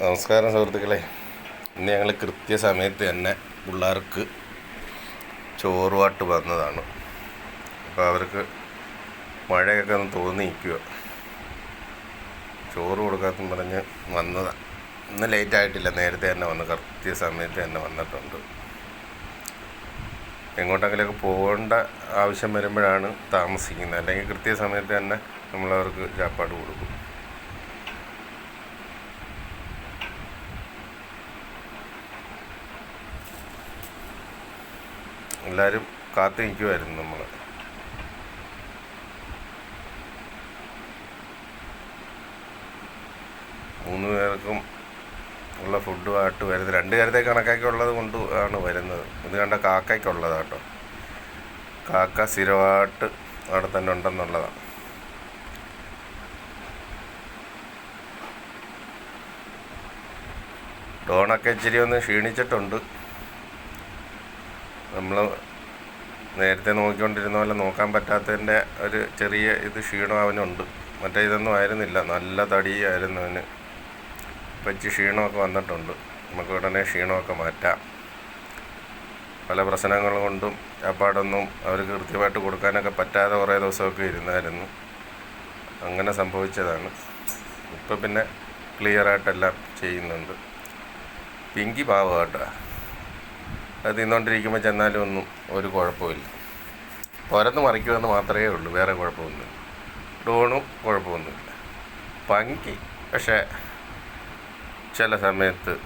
നമസ്കാരം സുഹൃത്തുക്കളെ. ഇന്ന് ഞങ്ങൾ കൃത്യസമയത്ത് തന്നെ പിള്ളേർക്ക് ചോറുവാട്ട് വന്നതാണ്. അപ്പോൾ അവർക്ക് മഴയൊക്കെ ഒന്ന് തോന്നി നിൽക്കുക. ചോറ് കൊടുക്കാത്ത പറഞ്ഞ് വന്നതാണ് ഇന്ന് ലേറ്റ് ആയിട്ടില്ല. നേരത്തെ തന്നെ വന്ന്. കൃത്യസമയത്ത് തന്നെ വന്നിട്ടുണ്ട്. എങ്ങോട്ടെങ്കിലൊക്കെ പോകേണ്ട ആവശ്യം വരുമ്പോഴാണ് താമസിക്കുന്നത്. അല്ലെങ്കിൽ കൃത്യസമയത്ത് തന്നെ നമ്മളവർക്ക് ചാപ്പാട് കൊടുക്കും. എല്ലാവരും കാത്തു നിൽക്കുമായിരുന്നു നമ്മൾ മൂന്ന് പേർക്കും ഉള്ള ഫുഡുമായിട്ട് വരുന്നത്. രണ്ട് നേരത്തെ കണക്കാക്കിയുള്ളത് കൊണ്ട് ആണ് വരുന്നത്. ഇത് കണ്ട കാക്കയ്ക്കുള്ളത് കേട്ടോ കാക്ക സ്ഥിരമായിട്ട് അവിടെ തന്നെ ഉണ്ടെന്നുള്ളതാണ്. ഡോണൊക്കെ ഇച്ചിരി ഒന്ന് ക്ഷീണിച്ചിട്ടുണ്ട്. നമ്മൾ നേരത്തെ നോക്കിക്കൊണ്ടിരുന്ന പോലെ നോക്കാൻ പറ്റാത്തതിന്റെ ഒരു ചെറിയ ഇത് ക്ഷീണം അവനുണ്ട്. മറ്റേ ഇതൊന്നും ആയിരുന്നില്ല. നല്ല തടിയായിരുന്നു അവന്. ഇപ്പം ക്ഷീണമൊക്കെ വന്നിട്ടുണ്ട്. നമുക്ക് ഉടനെ ക്ഷീണമൊക്കെ മാറ്റാം. പല പ്രശ്നങ്ങൾ കൊണ്ടും ചാപ്പാടൊന്നും അവർക്ക് കൃത്യമായിട്ട് കൊടുക്കാനൊക്കെ പറ്റാതെ കുറേ ദിവസമൊക്കെ ഇരുന്നായിരുന്നു. അങ്ങനെ സംഭവിച്ചതാണ്. ഇപ്പം പിന്നെ ക്ലിയറായിട്ടെല്ലാം ചെയ്യുന്നുണ്ട്. പിങ്കി പാവം കേട്ടോ. അത് തിന്നുകൊണ്ടിരിക്കുമ്പോൾ ചെന്നാലും ഒന്നും ഒരു കുഴപ്പമില്ല. പുരന്ന് മറിക്കുമെന്ന് മാത്രമേ ഉള്ളൂ വേറെ കുഴപ്പമൊന്നുമില്ല. ഡോണും കുഴപ്പമൊന്നുമില്ല. പങ്കി പക്ഷേ ചില സമയത്ത്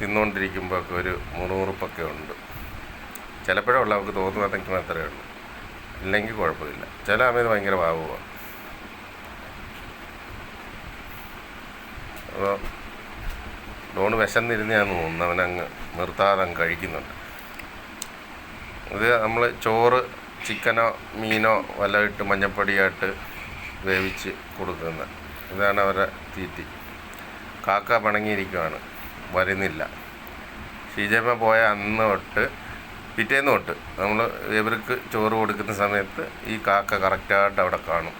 തിന്നുകൊണ്ടിരിക്കുമ്പോഴൊക്കെ ഒരു മുറുമുറുപ്പൊക്കെ ഉണ്ട്. ചിലപ്പോഴുള്ള അവർക്ക് തോന്നുന്നതെങ്കിൽ മാത്രമേ ഉള്ളൂ. ഇല്ലെങ്കിൽ കുഴപ്പമില്ല. ചില സമയത്ത് ഭയങ്കര ഭാവമാണ്. അപ്പോൾ ഡോണ് വിശന്നിരുന്നാന്ന് തോന്നുന്നു അവനങ്ങ് നിർത്താതെ അങ്ങ് കഴിക്കുന്നുണ്ട്. ഇത് നമ്മൾ ചോറ് ചിക്കനോ മീനോ വല്ല ഇട്ട് മഞ്ഞപ്പൊടിയായിട്ട് വേവിച്ച് കൊടുക്കുന്നത്. ഇതാണ് അവരുടെ തീറ്റി. കാക്ക പിണങ്ങിയിരിക്കുവാണ്. വരുന്നില്ല. ഷീജമ്മ പോയ അന്ന് തൊട്ട് പിറ്റേന്ന് തൊട്ട് നമ്മൾ ഇവർക്ക് ചോറ് കൊടുക്കുന്ന സമയത്ത് ഈ കാക്ക കറക്റ്റായിട്ട് അവിടെ കാണും.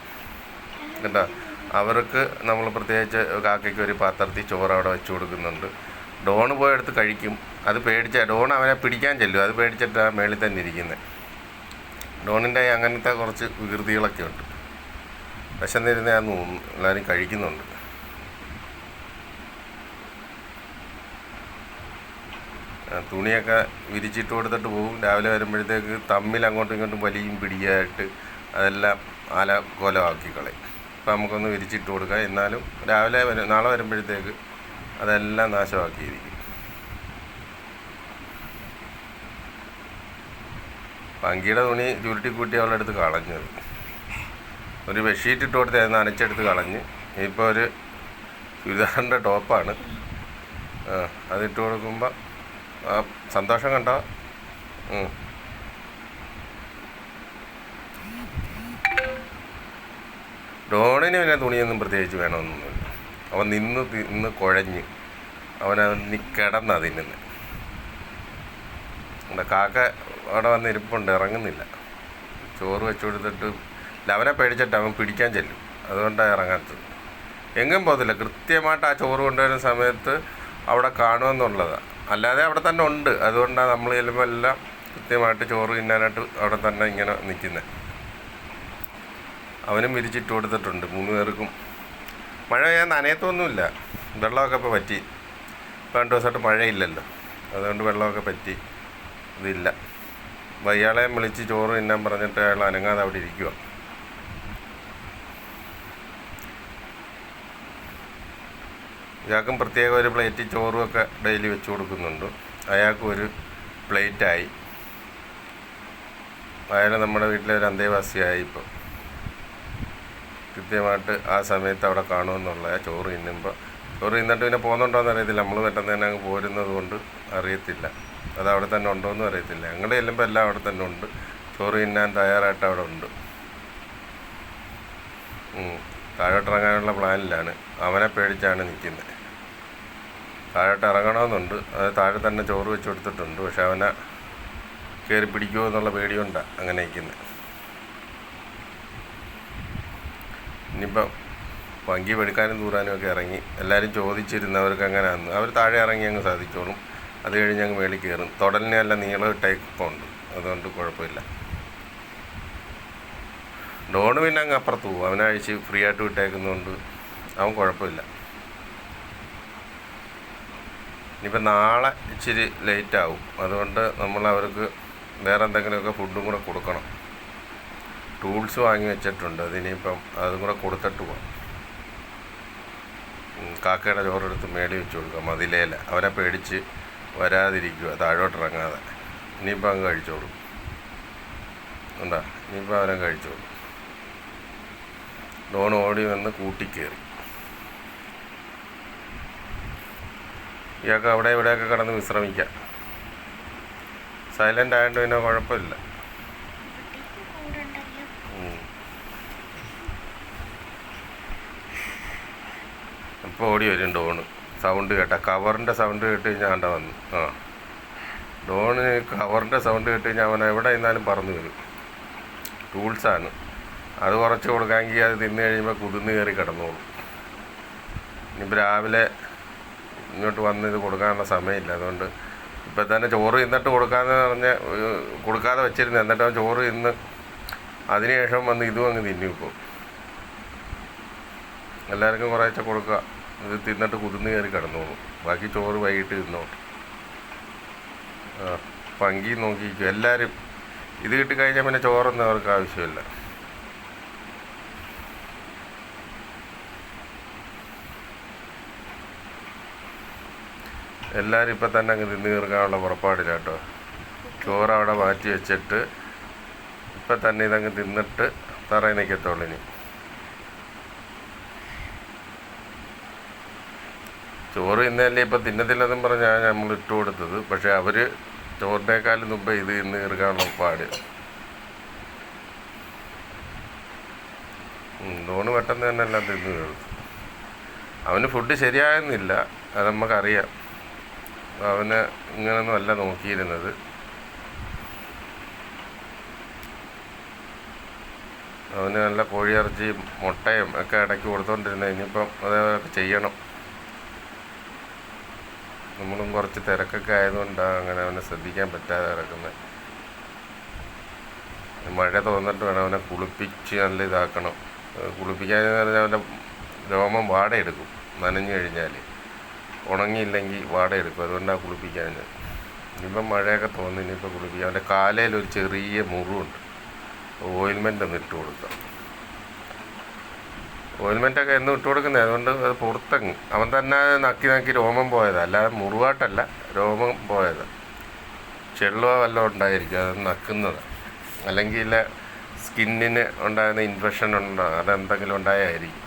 കേട്ടോ? അവർക്ക് നമ്മൾ പ്രത്യേകിച്ച് കാക്കയ്ക്ക് ഒരു പാത്രത്തിൽ ചോറ് അവിടെ വെച്ച് കൊടുക്കുന്നുണ്ട്. ഡോണ് പോയെടുത്ത് കഴിക്കും. അത് പേടിച്ച ഡോൺ അവനെ പിടിക്കാൻ ചെല്ലും. അത് പേടിച്ചിട്ടാണ് മേളിൽ തന്നെ ഇരിക്കുന്നത് ഡോണിന്റെ അങ്ങനത്തെ കുറച്ച് വികൃതികളൊക്കെ ഉണ്ട്. വിശന്നിരുന്നാന്ന് തോന്നുന്നു എല്ലാവരും കഴിക്കുന്നുണ്ട്. തുണിയൊക്കെ വിരിച്ചിട്ട് കൊടുത്തിട്ട് പോകും. രാവിലെ വരുമ്പോഴത്തേക്ക് തമ്മിൽ അങ്ങോട്ടും ഇങ്ങോട്ടും വലിയും പിടിയായിട്ട് അതെല്ലാം ആല കോലമാക്കി കളയും. അപ്പം നമുക്കൊന്ന് വിരിച്ചിട്ട് കൊടുക്കാം. എന്നാലും രാവിലെ വരും നാളെ വരുമ്പോഴത്തേക്ക് അതെല്ലാം നാശമാക്കിയിരിക്കും. പങ്കിയുടെ തുണി ചുരുട്ടി കൂട്ടി അവളുടെ അടുത്ത് കളഞ്ഞത്. ഒരു ബെഡ്ഷീറ്റ് ഇട്ട് കൊടുത്ത് നനച്ചെടുത്ത് കളഞ്ഞ്. ഇപ്പോൾ ഒരു ചുരിദാറിന്റെ ടോപ്പാണ്. അതിട്ട് കൊടുക്കുമ്പോൾ സന്തോഷം കണ്ടോ? ഡോണിന് പിന്നെ തുണിയൊന്നും പ്രത്യേകിച്ച് വേണമെന്നൊന്നുമില്ല. അവൻ നിന്ന് നിന്ന് കുഴഞ്ഞ് അവനത് കിടന്നാ തിന്നുന്നത് ഇവിടെ കാക്ക അവിടെ വന്ന് ഇരിപ്പുണ്ട് ഇറങ്ങുന്നില്ല. ചോറ് വെച്ച് കൊടുത്തിട്ട് അവനെ പേടിച്ചിട്ട് അവൻ പിടിക്കാൻ ചെല്ലും. അതുകൊണ്ടാണ് ഇറങ്ങാത്തത് എങ്ങും പോകത്തില്ല. കൃത്യമായിട്ട് ആ ചോറ് കൊണ്ടുവരുന്ന സമയത്ത് അവിടെ കാണുമെന്നുള്ളതാണ് അല്ലാതെ അവിടെ തന്നെ ഉണ്ട്. അതുകൊണ്ടാണ് നമ്മൾ ചെല്ലുമ്പോൾ എല്ലാം കൃത്യമായിട്ട് ചോറ് തിന്നാനായിട്ട് അവിടെ തന്നെ ഇങ്ങനെ നിൽക്കുന്നത് അവനും വിരിച്ചിട്ട് കൊടുത്തിട്ടുണ്ട്. മൂന്ന് പേർക്കും. മഴ പെയ്യാൻ നനയത്തൊന്നുമില്ല. വെള്ളമൊക്കെ ഇപ്പോൾ പറ്റി. രണ്ട് ദിവസമായിട്ട് മഴയില്ലല്ലോ. അതുകൊണ്ട് വെള്ളമൊക്കെ പറ്റി. ഇതില്ല. ഇയാളെ വിളിച്ച് ചോറ് തിന്നാൻ പറഞ്ഞിട്ട് അയാൾ അനങ്ങാതെ അവിടെ ഇരിക്കുക ഇയാൾക്കും പ്രത്യേക ഒരു പ്ലേറ്റ് ചോറുമൊക്കെ ഡെയിലി വെച്ച് കൊടുക്കുന്നുണ്ട്. അയാൾക്കും ഒരു പ്ലേറ്റായി. അയാൾ നമ്മുടെ വീട്ടിലെ ഒരു അന്തേവാസിയായി ഇപ്പോൾ. കൃത്യമായിട്ട് ആ സമയത്ത് അവിടെ കാണുമെന്നുള്ള ചോറ് തിന്നുമ്പോൾ ചോറ് തിന്നിട്ട് പിന്നെ പോകുന്നുണ്ടോയെന്ന് അറിയത്തില്ല. നമ്മൾ പെട്ടെന്ന് തന്നെ അങ്ങ് പോരുന്നത് കൊണ്ട് അറിയത്തില്ല. അത് അവിടെ തന്നെ ഉണ്ടോയെന്നും അറിയത്തില്ല. ഞങ്ങളുടെ ചെല്ലുമ്പോൾ എല്ലാം അവിടെ തന്നെ ഉണ്ട്. ചോറ് തിന്നാൻ തയ്യാറായിട്ട് അവിടെ ഉണ്ട്. താഴോട്ടിറങ്ങാനുള്ള പ്ലാനിലാണ്. അവനെ പേടിച്ചാണ് നിൽക്കുന്നത് താഴോട്ട് ഇറങ്ങണമെന്നുണ്ട് അത് താഴെ തന്നെ ചോറ് വെച്ച് കൊടുത്തിട്ടുണ്ട്. പക്ഷെ അവനെ കയറി പിടിക്കുമോ എന്നുള്ള പേടിയുണ്ടാണ് അങ്ങനെ നിൽക്കുന്നത് ഇനിയിപ്പം വങ്കി പെടുക്കാനും തൂറാനും ഒക്കെ ഇറങ്ങി എല്ലാവരും ചോദിച്ചിരുന്നവർക്ക് അങ്ങനെ അന്ന് അവർ താഴെ ഇറങ്ങി അങ്ങ് സാധിച്ചോളും. അത് കഴിഞ്ഞ് അങ്ങ് മേളിൽ കയറും. തുടലിനെ അല്ല നീളം ഇട്ടേക്കുണ്ട്. അതുകൊണ്ട് കുഴപ്പമില്ല. ഡോണ് പിന്നെ അങ്ങ് അപ്പുറത്ത് പോകും അവനഴിച്ച് ഫ്രീ ആയിട്ട് വിട്ടേക്കുന്നതുകൊണ്ട് അവൻ കുഴപ്പമില്ല. ഇനിയിപ്പോൾ നാളെ ഇച്ചിരി ലേറ്റ് ആവും. അതുകൊണ്ട് നമ്മൾ അവർക്ക് വേറെ എന്തെങ്കിലുമൊക്കെ ഫുഡും കൂടെ കൊടുക്കണം. ടൂൾസ് വാങ്ങി വെച്ചിട്ടുണ്ട്. അതിനിപ്പം അതും കൂടെ കൊടുത്തിട്ട് പോകാം കാക്കയുടെ ചോറെടുത്ത് മേടി വെച്ച് കൊടുക്കാം. മതിലേല. അവനെ പേടിച്ച് വരാതിരിക്കുക. താഴോട്ട് ഇറങ്ങാതെ. ഇനിയിപ്പോൾ അങ്ങ് കഴിച്ചോളും ഉണ്ടാ ഇനിയിപ്പോൾ അവരെ കഴിച്ചോളും ഡോൺ ഓടി വന്ന് കൂട്ടിക്കയറി ഇയാൾക്ക് അവിടെ ഇവിടെയൊക്കെ കിടന്ന് വിശ്രമിക്കാം. സൈലന്റ് ആയതുകൊണ്ട് പിന്നെ കുഴപ്പമില്ല. ഇപ്പോൾ ഓടി വരും ഡോണ് സൗണ്ട് കേട്ട. കവറിന്റെ സൗണ്ട് കേട്ട് കഴിഞ്ഞാൽ അവന്റെ വന്നു. ആ. ഡോണ് കവറിന്റെ സൗണ്ട് കേട്ട് കഴിഞ്ഞാൽ അവൻ എവിടെ നിന്നാലും പറന്നു വരും. ടൂൾസാണ്. അത് കുറച്ച് കൊടുക്കാമെങ്കിൽ അത് തിന്നു കഴിയുമ്പോൾ കുതിർന്ന് കയറി കിടന്നോളും. ഇനിയിപ്പോൾ രാവിലെ ഇങ്ങോട്ട് വന്ന് ഇത് കൊടുക്കാനുള്ള സമയമില്ല. അതുകൊണ്ട് ഇപ്പം തന്നെ ചോറ് തിന്നിട്ട് കൊടുക്കാമെന്ന് പറഞ്ഞ് കൊടുക്കാതെ വെച്ചിരുന്നു. എന്നിട്ട് അവൻ ചോറ് ഇന്ന് അതിനുശേഷം വന്ന് ഇതും അങ്ങ് തിന്നു ഇപ്പോൾ എല്ലാവർക്കും കുറേശ്ശെ കൊടുക്കുക. ഇത് തിന്നിട്ട് കുതിർന്ന് കയറി കിടന്നോളും. ബാക്കി ചോറ് വൈകിട്ട് തിന്നോട്ടെ പങ്കി നോക്കിയിരിക്കും എല്ലാവരും ഇത് കിട്ടിക്കഴിഞ്ഞാൽ പിന്നെ ചോറൊന്നും അവർക്ക് ആവശ്യമില്ല. എല്ലാവരും ഇപ്പം തന്നെ അങ്ങ് തിന്ന് തീർക്കാനുള്ള പുറപ്പാടില്ല കേട്ടോ. ചോറ് അവിടെ മാറ്റി വെച്ചിട്ട് ഇപ്പം തന്നെ ഇതങ്ങ് തിന്നിട്ട് തറയിൽ നിൽക്കത്തുള്ളൂ ഇനി. ചോറ് ഇന്നല്ലേ ഇപ്പം തിന്നത്തില്ലെന്നും പറഞ്ഞാൽ നമ്മൾ ഇട്ട് കൊടുത്തത്. പക്ഷേ അവർ ചോറിനേക്കാളും മുമ്പ് ഇത് ഇന്ന് തീർക്കാനുള്ള പാട്. ഡോണ് പെട്ടെന്ന് തന്നെ എല്ലാം തിന്നു തീർത്തു അവന് ഫുഡ് ശരിയായെന്നില്ല അത് നമുക്കറിയാം. അവന് ഇങ്ങനൊന്നും അല്ല നോക്കിയിരുന്നത്. അവന് നല്ല കോഴിയിറച്ചിയും മുട്ടയും ഒക്കെ ഇടയ്ക്ക് കൊടുത്തോണ്ടിരുന്നത് ഇനിയിപ്പം അതേപോലെ ചെയ്യണം. നമ്മളും കുറച്ച് തിരക്കൊക്കെ ആയതുകൊണ്ടാണ് അങ്ങനെ അവനെ ശ്രദ്ധിക്കാൻ പറ്റാതെ കിടക്കുന്നത് മഴ തോന്നിട്ട് വേണം അവനെ കുളിപ്പിച്ച് നല്ല ഇതാക്കണം. കുളിപ്പിക്കാന്ന് പറഞ്ഞാൽ അവന്റെ രോമം വാടയെടുക്കും നനഞ്ഞു കഴിഞ്ഞാൽ ഉണങ്ങിയില്ലെങ്കിൽ വാടയെടുക്കും അതുകൊണ്ടാണ് കുളിപ്പിക്കാൻ ഇനിയിപ്പം മഴയൊക്കെ തോന്നി ഇനിയിപ്പോൾ കുളിപ്പിക്കാം. അവന്റെ കാലയിൽ ഒരു ചെറിയ മുറിവുണ്ട്. ഓയിൽമെന്റ് ഒന്ന് ഇട്ട് കൊടുക്കാം. ഓയിൽമെന്റൊക്കെ എന്ന് ഇട്ട് കൊടുക്കുന്നത് അതുകൊണ്ട് അത് പുറത്തങ്ങ്. അവൻ തന്നെ നക്കി നക്കി രോമം പോയതാണ് അല്ലാതെ മുറിവായിട്ടല്ല രോമം പോയത്. ചെള്ളുവ വല്ലതും ഉണ്ടായിരിക്കും. അത് നക്കുന്നത്. അല്ലെങ്കിൽ സ്കിന്നിന് ഉണ്ടാകുന്ന ഇൻഫെക്ഷൻ ഉണ്ടോ? അതെന്തെങ്കിലും ഉണ്ടായായിരിക്കും.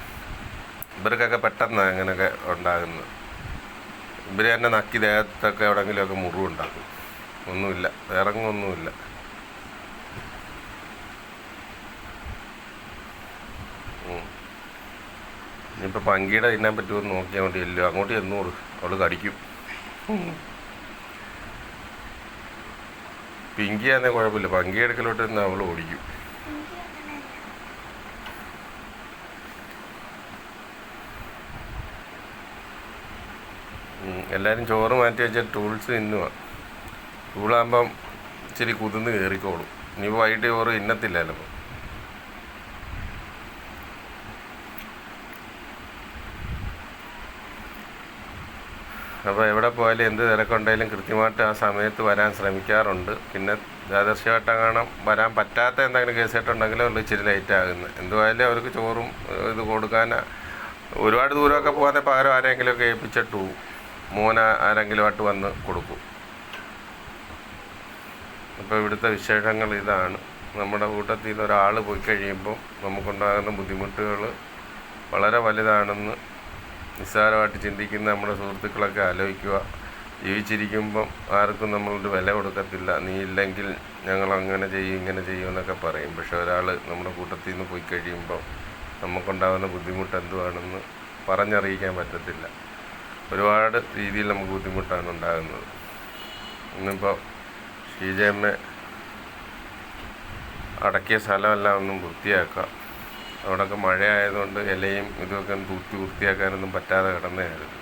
ഇവർക്കൊക്കെ പെട്ടെന്ന് അങ്ങനെയൊക്കെ ഉണ്ടാകുന്നത്. ഇവർ തന്നെ നക്കി ദേഹത്തൊക്കെ എവിടെയെങ്കിലുമൊക്കെ മുറിവുണ്ടാക്കും. ഒന്നുമില്ല. ഇറങ്ങൊന്നുമില്ല ഇനിയിപ്പോൾ പങ്കിയുടെ തിന്നാൻ പറ്റുമോ എന്ന് നോക്കിയാൽ മതി. ഇല്ലോ അങ്ങോട്ട് ചെന്നോളൂ. അവൾ കടിക്കും. പിങ്കിയാന്നേ കുഴപ്പമില്ല. പങ്കി എടുക്കലോട്ട് നിന്ന് അവൾ ഓടിക്കും. എല്ലാവരും ചോറ് മാറ്റി വെച്ചാൽ ടൂൾസ് തിന്നുക ടൂളാകുമ്പം ഇച്ചിരി കുതിർന്ന് കയറിക്കോളും ഇനിയിപ്പോൾ വൈകിട്ട് ചോറ് ഇന്നത്തില്ല അപ്പോൾ എവിടെ പോയാലും എന്ത് തിരക്കുണ്ടെങ്കിലും കൃത്യമായിട്ട് ആ സമയത്ത് വരാൻ ശ്രമിക്കാറുണ്ട്. പിന്നെ യാദർശ്യമായിട്ട് അങ്ങനെ വരാൻ പറ്റാത്ത എന്തെങ്കിലും കേസായിട്ടുണ്ടെങ്കിൽ അവർ ഇച്ചിരി ലേറ്റ് ആകുന്നത്. എന്തുമായാലും അവർക്ക് ചോറും ഇത് കൊടുക്കാൻ ഒരുപാട് ദൂരമൊക്കെ പോകാതെ പകരം ആരെങ്കിലുമൊക്കെ ഏൽപ്പിച്ചിട്ട്. പോവും മോന ആരെങ്കിലുമായിട്ട് വന്ന് കൊടുക്കും. അപ്പോൾ ഇവിടുത്തെ വിശേഷങ്ങൾ ഇതാണ്. നമ്മുടെ കൂട്ടത്തിൽ ഒരാൾ പോയി കഴിയുമ്പോൾ നമുക്കുണ്ടാകുന്ന ബുദ്ധിമുട്ടുകൾ വളരെ വലുതാണെന്ന് നിസ്സാരമായിട്ട് ചിന്തിക്കുന്ന നമ്മുടെ സുഹൃത്തുക്കളൊക്കെ ആലോചിക്കുക. ജീവിച്ചിരിക്കുമ്പം ആർക്കും നമ്മളൊരു വില കൊടുക്കത്തില്ല. നീ ഇല്ലെങ്കിൽ ഞങ്ങൾ അങ്ങനെ ചെയ്യും ഇങ്ങനെ ചെയ്യും എന്നൊക്കെ പറയും. പക്ഷെ ഒരാൾ നമ്മുടെ കൂട്ടത്തിൽ നിന്ന് പോയി കഴിയുമ്പോൾ നമുക്കുണ്ടാകുന്ന ബുദ്ധിമുട്ട് എന്തുവാണെന്ന് പറഞ്ഞറിയിക്കാൻ പറ്റത്തില്ല. ഒരുപാട് രീതിയിൽ നമുക്ക് ബുദ്ധിമുട്ടാണ് ഉണ്ടാകുന്നത്. ഇന്നിപ്പോൾ ഷീജയമ്മ അടക്കിയ സ്ഥലമെല്ലാം ഒന്നും വൃത്തിയാക്കാം. അവിടെയൊക്കെ മഴ ആയതുകൊണ്ട് ഇലയും ഇതുമൊക്കെ തൂത്തി വൃത്തിയാക്കാനൊന്നും പറ്റാതെ കിടന്നതായിരുന്നു.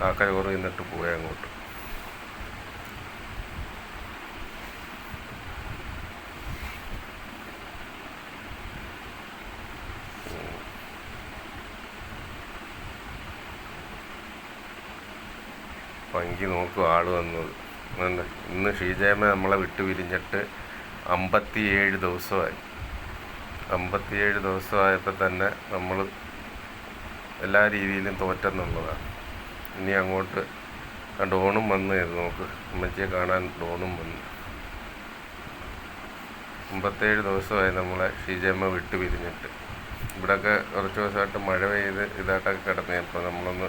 കാക്ക ചോറ് തിന്നിട്ട് പോയി അങ്ങോട്ട്. പങ്കി നോക്കും ആൾ വന്നത് ഇന്ന് ഷീജയമ്മ നമ്മളെ വിട്ടു പിരിഞ്ഞിട്ട് അമ്പത്തിയേഴ് ദിവസമായി. അമ്പത്തിയേഴ് ദിവസമായപ്പോൾ തന്നെ നമ്മൾ എല്ലാ രീതിയിലും തോറ്റെന്നുള്ളതാണ് ഇനി അങ്ങോട്ട് ആ ഡോണും വന്നു നോക്ക്. അമ്മച്ചിയെ കാണാൻ ഡോണും വന്നു. അമ്പത്തേഴ് ദിവസമായി നമ്മളെ ഷീജമ്മ വിട്ടു പിരിഞ്ഞിട്ട് ഇവിടെയൊക്കെ കുറച്ച് ദിവസമായിട്ട് മഴ പെയ്ത് ഇതായിട്ടൊക്കെ കിടന്നു. അപ്പോൾ നമ്മളൊന്ന്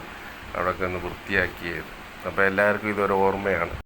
അവിടെയൊക്കെ ഒന്ന് വൃത്തിയാക്കിയത്. അപ്പോൾ എല്ലാവർക്കും ഇതൊരു ഓർമ്മയാണ്.